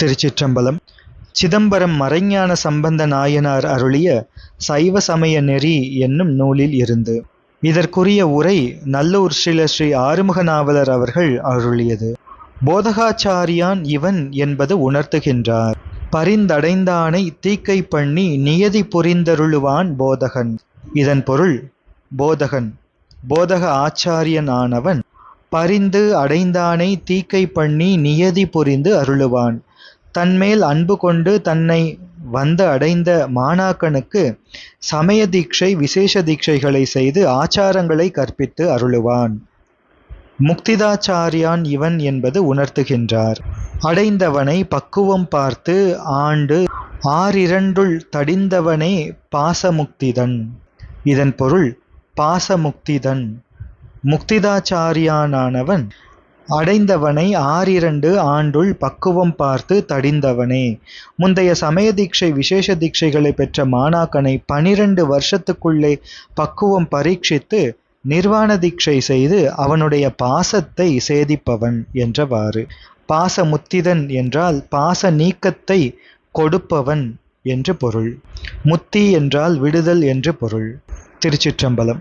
திருச்சிற்றம்பலம். சிதம்பரம் மறைஞான சம்பந்த நாயனார் அருளிய சைவ சமய நெறி என்னும் நூலில் இருந்து. இதற்குரிய உரை நல்லூர் ஸ்ரீல ஸ்ரீ ஆறுமுக நாவலர் அவர்கள் அருளியது. போதகாச்சாரியான் இவன் என்பது உணர்த்துகின்றார். பரிந்தடைந்தானை தீக்கை பண்ணி நியதி புரிந்தருளுவான் போதகன். இதன் பொருள் போதகன் போதக ஆச்சாரியன் ஆனவன் பரிந்து அடைந்தானை தீக்கை பண்ணி நியதி புரிந்து அருளுவான். தன்மேல் அன்பு கொண்டு தன்னை வந்து அடைந்த மாணாக்கனுக்கு சமய தீட்சை விசேஷ தீட்சைகளை செய்து ஆச்சாரங்களை கற்பித்து அருளுவான். முக்திதாச்சாரியான் இவன் என்பது உணர்த்துகின்றார். அடைந்தவனை பக்குவம் பார்த்து ஆண்டு ஆறிரண்டுள் தடிந்தவனே பாசமுக்திதன். இதன் பொருள் பாசமுக்திதன். முக்திதாச்சாரியானவன் அடைந்தவனை ஆறிரண்டு ஆண்டுள் பக்குவம் பார்த்து தடிந்தவனே. முந்தைய சமய தீட்சை விசேஷ தீட்சைகளை பெற்ற மாணாக்கனை பனிரெண்டு வருஷத்துக்குள்ளே பக்குவம் பரீட்சித்து நிர்வாண தீட்சை செய்து அவனுடைய பாசத்தை சேதிப்பவன் என்றவாறு. பாசமுத்திதன் என்றால் பாச நீக்கத்தை கொடுப்பவன் என்று பொருள். முத்தி என்றால் விடுதல் என்று பொருள். திருச்சிற்றம்பலம்.